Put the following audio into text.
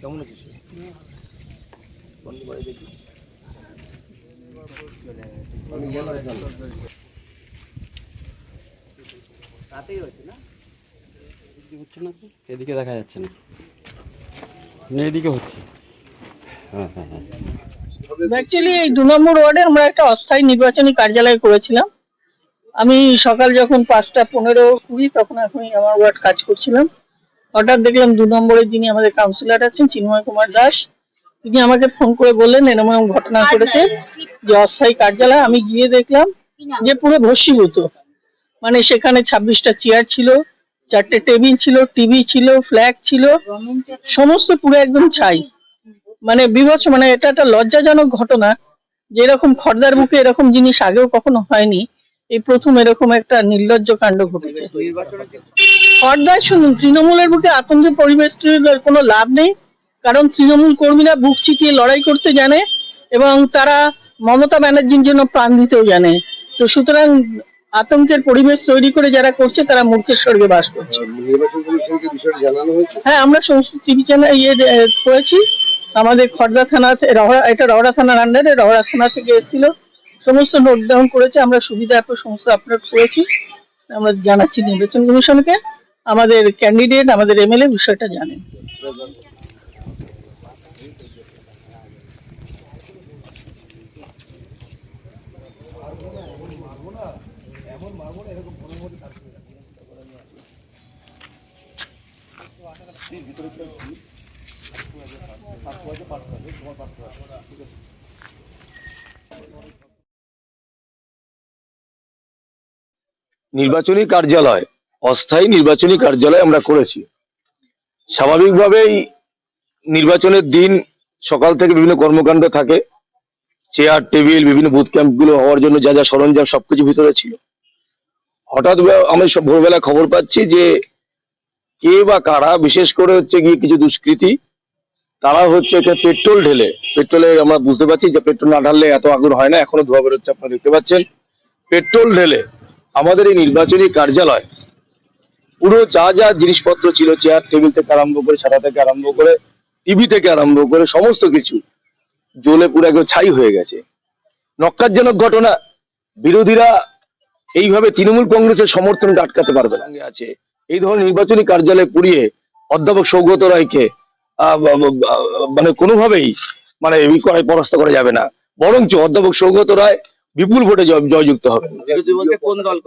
কেমন এখানে। এদিকে দেখা যাচ্ছে না। এদিকে হচ্ছে। হ্যাঁ হ্যাঁ হ্যাঁ। অ্যাকচুয়ালি এই দু নম্বর ওয়ার্ডে আমরা একটা অস্থায়ী নির্বাচনী কার্যালয় করেছিলাম। আমি সকাল যখন পাঁচটা পনেরো কুড়ি, তখন আমি আমার ওয়ার্ড কাজ করছিলাম। হঠাৎ দেখলাম দু নম্বরে যিনি আমাদের কাউন্সিলর আছেন চিন্ময় কুমার দাস তিনি আমাকে ফোন করে বললেন এরকম ঘটনা ঘটেছে যে অস্থায়ী কার্যালয়। আমি গিয়ে দেখলাম যে পুরো ভস্মীভূত। মানে সেখানে ছাব্বিশটা চেয়ার ছিল চারটে টেবিল ছিল টিভি ছিল ফ্ল্যাগ ছিল সমস্ত পুরো একদম ছাই। মানে বিভৎস মানে এটা একটা লজ্জাজনক ঘটনা। যে এরকম খর্দার বুকে এরকম জিনিস আগেও কখনো হয়নি। এই প্রথম এরকম একটা নির্লজ্জ কাণ্ড ঘটেছে। খর্দায় শুনুন তৃণমূলের বুকে আতঙ্কের পরিবেশ তৈরির কোনো লাভ নেই কারণ তৃণমূল কর্মীরা বুক চিতিয়ে লড়াই করতে জানে এবং তারা মমতা ব্যানার্জির জন্য প্রাণ দিতেও জানে। তো সুতরাং আতঙ্কের পরিবেশ তৈরি করে যারা করছে তারা মূর্খের স্বর্গে বাস করছে। হ্যাঁ আমরা সমস্ত টিভি চ্যানেল ইয়ে করেছি। আমাদের খর্দা থানা এটা রহড়া থানার আন্ডারে রহড়া থানা থেকে এসেছিল। সমস্ত নোট ডাউন করেছে, আমরা সুবিধা অ্যাপে সমস্ত আপলোড করেছি। আমরা জানাচ্ছি নির্বাচন কমিশনকে। আমাদের ক্যান্ডিডেট আমাদের এমএলএ বিষয়টা জানেন। নির্বাচনী কার্যালয়, অস্থায়ী নির্বাচনী কার্যালয় আমরা করেছি। স্বাভাবিকভাবেই নির্বাচনের দিন সকাল থেকে বিভিন্ন কর্মকাণ্ড থাকে। চেয়ার, টেবিল, বিভিন্ন বুথ ক্যাম্পগুলো হওয়ার জন্য যা যা সরঞ্জাম সবকিছু ভিতরে ছিল। হঠাৎ আমি ভোরবেলা খবর পাচ্ছি যে কে বা কারা, বিশেষ করে হচ্ছে গিয়ে কিছু দুষ্কৃতী, তারা হচ্ছে পেট্রোল ঢেলে, পেট্রোলে আমরা বুঝতে পারছি যে পেট্রোল না ঢাললে এত আগুন হয় না, এখনও ধোয়া বেরোচ্ছে, আপনারা দেখতে পাচ্ছেন। পেট্রোল ঢেলে আমাদের এই নির্বাচনী কার্যালয় পুরো যা যা জিনিসপত্র ছিল চেয়ার টেবিল থেকে আরম্ভ করে সারা থেকে আরম্ভ করে টিভি থেকে আরম্ভ করে সমস্ত কিছু জ্বলে পুরো একদম ছাই হয়ে গেছে। নক্কারজনক ঘটনা। বিরোধীরা এইভাবে তৃণমূল কংগ্রেসের সমর্থন আটকাতে পারবে না। আছে এই ধরনের নির্বাচনী কার্যালয় পুড়িয়ে অধ্যাপক সৌগত রায়কে মানে কোনোভাবেই মানে পরাস্ত করা যাবে না। বরঞ্চ অধ্যাপক সৌগত রায় বিপুল ভোটে জয়- জয়যুক্ত হবেন বিরোধী বলতে কোন দল